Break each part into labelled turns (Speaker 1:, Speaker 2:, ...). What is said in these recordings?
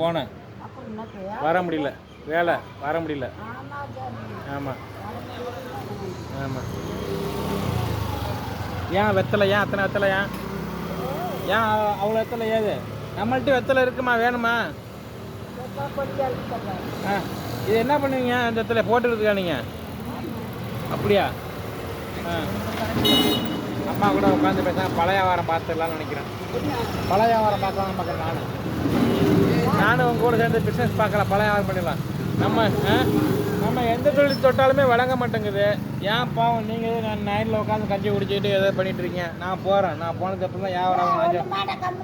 Speaker 1: போனேன். வர முடியல. வேலை. வர முடியல. ஆமாம் ஆமாம் ஏன் வெத்தலை? ஏன் அத்தனை வெத்தலை? ஏன்? ஏன் அவ- அவ்வளோ வெத்தலை? ஏது? நம்மள்ட்ட வெத்தலை இருக்குமா? வேணுமா? ஆ. இது என்ன பண்ணுவீங்க? அந்த வெத்தலை போட்டுக்கிறதுக்கா நீங்கள் அப்படியா? ஆ. அம்மா கூட உட்காந்து பேச பழைய வியாபாரம் பார்த்துடலாம்னு நினைக்கிறேன். பழைய வியாபாரம் பார்க்கலாம்னு பார்க்குறேன் நானும் நானும் உங்க கூட சேர்ந்து பிஸ்னஸ் பார்க்கலாம் பழைய வியாபாரம் பண்ணிடலாம். நம்ம? நம்ம எந்த தொழில் தொட்டாலுமே வழங்க மாட்டேங்குது. ஏன் பாவம் நீங்கள் நான் நைட்டில் உட்காந்து கஞ்சி குடிச்சிட்டு ஏதோ பண்ணிட்டு இருக்கீங்க. நான் போகிறேன் நான் போனதுக்கு அப்புறம் தான்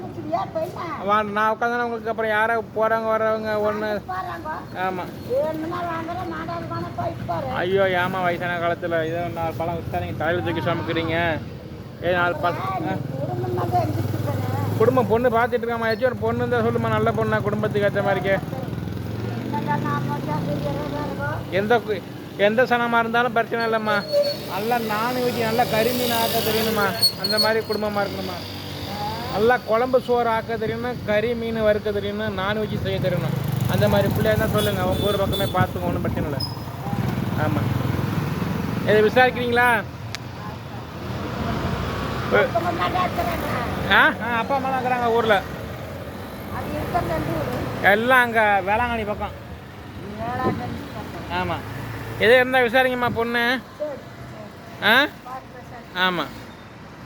Speaker 2: போயிட்டா?
Speaker 1: வா நான் உட்காந்து உங்களுக்கு அப்புறம் யாரோ போகிறவங்க வர்றவங்க ஒன்று ஆமாம் ஐயோ ஏமா வயசான காலத்தில்? ஏதோ நாலு பழம் விற்றா நீங்கள் தலையில் தூக்கி சுமக்கிறீங்க. ஏ நாலு பழம் ஆ.
Speaker 2: குடும்பம் தான் எங்கிட்டு
Speaker 1: குடும்பம் பொண்ணு பார்த்துட்டு இருக்காமா ஏதாச்சும் ஒரு பொண்ணு தான் சொல்லுமா நல்ல பொண்ணா குடும்பத்துக்கு ஏற்ற மாதிரிக்கே எந்த எந்த சனமாக இருந்தாலும் பிரச்சனை இல்லைம்மா. நல்லா நான் ஊற்றி நல்லா கரிமீன் ஆக்க தெரியணுமா அந்த மாதிரி குடும்பமாக இருக்கணுமா நல்லா குழம்பு சோறு ஆக்க தெரியணும் கறி மீன் வறுக்க தெரியணும் நான்வெஜ் செய்ய தெரியணும். அந்த மாதிரி பிள்ளையா தான் சொல்லுங்கள் அவங்க ஊர் பக்கமே பார்த்துக்கோன்னு ஒன்றும் பிரச்சனை இல்லை. ஆமாம் இதை விசாரிக்கிறீங்களா? ஆ? ஆ அப்பா அம்மா இருக்கிறாங்க ஊரில். எல்லாம் அங்கே வேளாங்கண்ணி பக்கம். ஆமாம் எதோ இருந்தால் விசாரிங்கம்மா பொண்ணு? ஆ? ஆமாம்